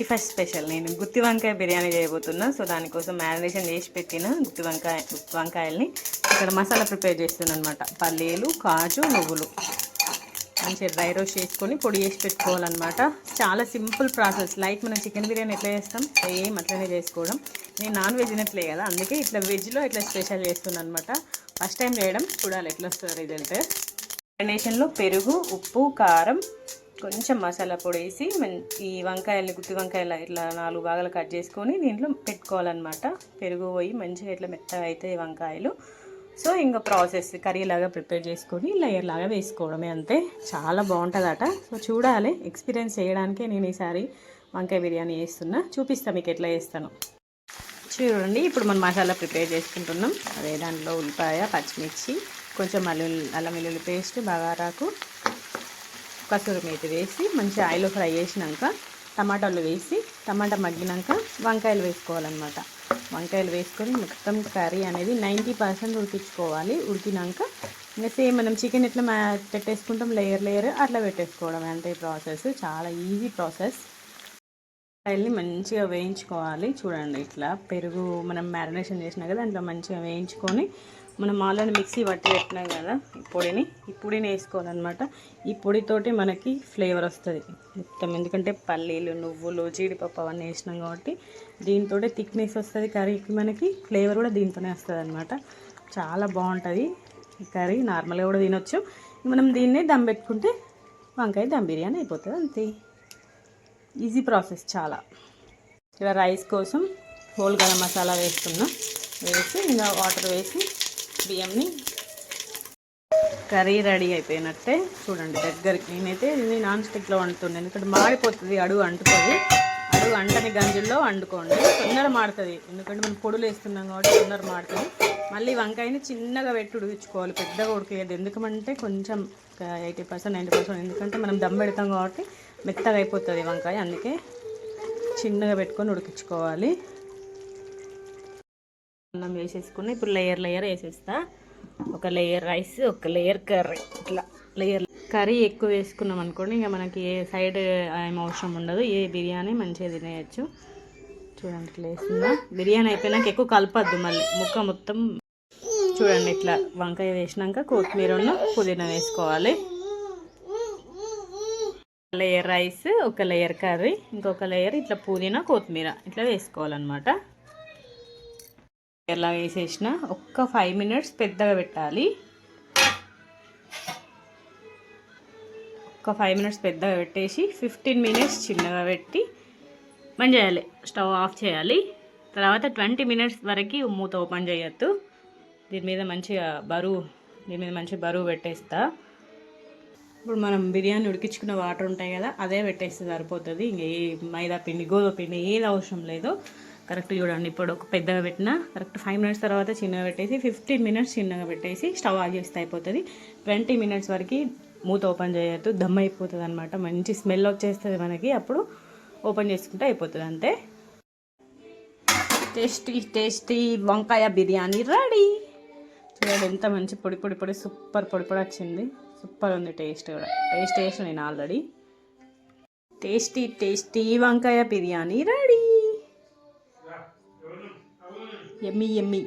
First special నేను గుత్తి వంకాయ బిర్యానీ చేయబోతున్నా సో దానికోసం మ్యారినేషన్ చేసి పెట్టిన గుత్తి వంకాయ గుత్తి వంకాయల్ని ఇక్కడ మసాలా ప్రిపేర్ చేస్తున్నాను అనమాట పల్లీలు కాజు నువ్వులు. మంచిగా డ్రై రోస్ట్ చేసుకొని పొడి చేసి పెట్టుకోవాలన్నమాట. చాలా సింపుల్ ప్రాసెస్. లైక్ మనం చికెన్ బిర్యానీ ఎట్లా చేస్తాం? ఏం అట్లనే చేసుకోవడం. నేను నాన్ వెజ్ తినట్లే కదా అందుకే ఇట్లా వెజ్లో ఇట్లా స్పెషల్ చేస్తున్నాను అనమాట ఫస్ట్ టైం చేయడం చూడాలి ఎట్లా వస్తుంది రిజల్ట్ మ్యారినేషన్లో పెరుగు ఉప్పు కారం కొంచెం మసాలా పొడి వేసి ఈ వంకాయలు గుత్తి వంకాయలు ఇట్లా నాలుగు భాగాలు కట్ చేసుకొని దీంట్లో పెట్టుకోవాలన్నమాట. పెరుగు పోయి మంచిగా ఇట్లా మెత్తగా అవుతాయి వంకాయలు. సో ఇంకా ప్రాసెస్ కర్రీ లాగా ప్రిపేర్ చేసుకొని లేయర్ లాగా వేసుకోవడమే అంతే. చాలా బాగుంటుందట. సో చూడాలి. ఎక్స్పీరియన్స్ చేయడానికే నేను ఈసారి వంకాయ బిర్యానీ వేస్తున్నా చూపిస్తా మీకు ఎట్లా చేస్తాను. చూడండి ఇప్పుడు మనం మసాలా ప్రిపేర్ చేసుకుంటున్నాం. అదే దాంట్లో ఉల్లిపాయ పచ్చిమిర్చి కొంచెం అల్లు అల్లం వెల్లుల్లి పేస్ట్ బగారాకు కసూరి మేతి వేసి మంచి ఆయిల్ ఫ్రై చేసినాక టమాటాలు వేసి టమాటా మగ్గినాక వంకాయలు వేసుకోవాలన్నమాట. వంకాయలు వేసుకొని మొత్తం కర్రీ అనేది నైంటీ పర్సెంట్ ఉడికించుకోవాలి. ఉడికినాక ఇంకా సేమ్ మనం చికెన్ ఎట్లా పెట్టేసుకుంటాం లేయర్ లేయర్ అట్లా పెట్టేసుకోవడం అంతే ప్రాసెస్. చాలా ఈజీ ప్రాసెస్. వంకాయల్ని మంచిగా వేయించుకోవాలి. చూడండి ఇట్లా పెరుగు మనం మ్యారినేషన్ చేసినా కదా దాంట్లో మంచిగా వేయించుకొని మనం ఆల్రెడీ మిక్సీ పట్టి పెట్టినాం కదా ఈ పొడిని. ఈ పొడిని వేసుకోవాలన్నమాట. ఈ పొడితోటి మనకి ఫ్లేవర్ వస్తుంది. మొత్తం ఎందుకంటే పల్లీలు నువ్వులు జీడిపప్పు అవన్నీ వేసినాం కాబట్టి దీంతో థిక్నెస్ వస్తుంది. కర్రీకి మనకి ఫ్లేవర్ కూడా దీంతోనే వస్తుంది అనమాట చాలా బాగుంటుంది ఈ కర్రీ. నార్మల్గా కూడా తినొచ్చు. మనం దీన్నే దమ్ పెట్టుకుంటే వంకాయ దమ్ బిర్యానీ అయిపోతుంది అంతే. ఈజీ ప్రాసెస్ చాలా. ఇలా రైస్ కోసం హోల్ గరం మసాలా వేస్తున్నా. వేసి ఇంకా వాటర్ వేసి బియ్యంని కర్రీ రెడీ అయిపోయినట్టే చూడండి దగ్గరికి. నేనైతే ఇది నాన్ స్టిక్లో వండుతుండే. ఎందుకంటే మాడిపోతుంది అడుగు అంటుతుంది. అడుగు అంటని గంజుల్లో వండుకోండి. తొందర మాడుతుంది. ఎందుకంటే మనం పొడులు వేస్తున్నాం కాబట్టి తొందర మాడుతుంది. మళ్ళీ వంకాయని చిన్నగా పెట్టి ఉడికించుకోవాలి. పెద్దగా ఉడికేది ఎందుకంటే కొంచెం ఎయిటీ పర్సెంట్ నైంటీ పర్సెంట్ ఎందుకంటే మనం దమ్ పెడతాం కాబట్టి మెత్తగా అయిపోతుంది వంకాయ అందుకే చిన్నగా పెట్టుకొని ఉడికించుకోవాలి. అన్నం వేసేసుకుని ఇప్పుడు లేయర్ లేయర్ వేసేస్తా. ఒక లేయర్ రైస్ ఒక లేయర్ కర్రీ ఇట్లా లేయర్ కర్రీ ఎక్కువ వేసుకున్నాం అనుకోండి ఇంకా మనకి ఏ సైడ్ ఏం అవసరం ఉండదు. ఏ బిర్యానీ మంచిగా తినేయచ్చు. చూడండి ఇట్లా వేస్తుందా? బిర్యానీ అయిపోయినాక ఎక్కువ కలపద్దు మళ్ళీ. ముక్క మొత్తం చూడండి ఇట్లా వంకాయ వేసినాక కొత్తిమీర పుదీనా వేసుకోవాలి. లేయర్ రైస్ ఒక లేయర్ కర్రీ ఇంకొక లేయర్ ఇట్లా పుదీనా కొత్తిమీర. ఇట్లా వేసుకోవాలన్నమాట. ఎలా వేసేసిన ఒక్క ఫైవ్ మినిట్స్ పెద్దగా పెట్టాలి. ఒక ఫైవ్ మినిట్స్ పెద్దగా పెట్టేసి ఫిఫ్టీన్ మినిట్స్ చిన్నగా పెట్టి బంద్ చేయాలి. స్టవ్ ఆఫ్ చేయాలి. తర్వాత ట్వంటీ మినిట్స్ వరకు మూత ఓపెన్ చేయొద్దు. దీని మీద మంచిగా బరువు దీని మీద మంచి బరువు పెట్టేస్తా. ఇప్పుడు మనం బిర్యానీ ఉడికించుకున్న వాటర్ ఉంటాయి కదా అదే పెట్టేస్తే సరిపోతుంది. ఇంక ఏ మైదా పిండి గోధుమ పిండి ఏది అవసరం లేదు కరెక్ట్ చూడండి. ఇప్పుడు ఒక పెద్దగా పెట్టిన కరెక్ట్ ఫైవ్ మినిట్స్ తర్వాత చిన్నగా పెట్టేసి ఫిఫ్టీన్ మినిట్స్ చిన్నగా పెట్టేసి స్టవ్ ఆఫ్ చేస్తే అయిపోతుంది. ట్వంటీ మినిట్స్ వరకు మూత ఓపెన్ చేయొద్దు దమ్ అయిపోతుంది అనమాట మంచి స్మెల్ వచ్చేస్తుంది మనకి అప్పుడు ఓపెన్ చేసుకుంటే అయిపోతుంది అంతే. టేస్టీ టేస్టీ వంకాయ బిర్యానీ రెడీ. చూడండి ఎంత మంచి పొడి పొడి పొడి సూపర్ పొడి పొడి వచ్చింది. సూపర్ ఉంది టేస్ట్ కూడా. టేస్ట్ వేసిన నేను ఆల్రెడీ. టేస్టీ టేస్టీ వంకాయ బిర్యానీ రెడీ. ఎమ్మి ఎమ్మి.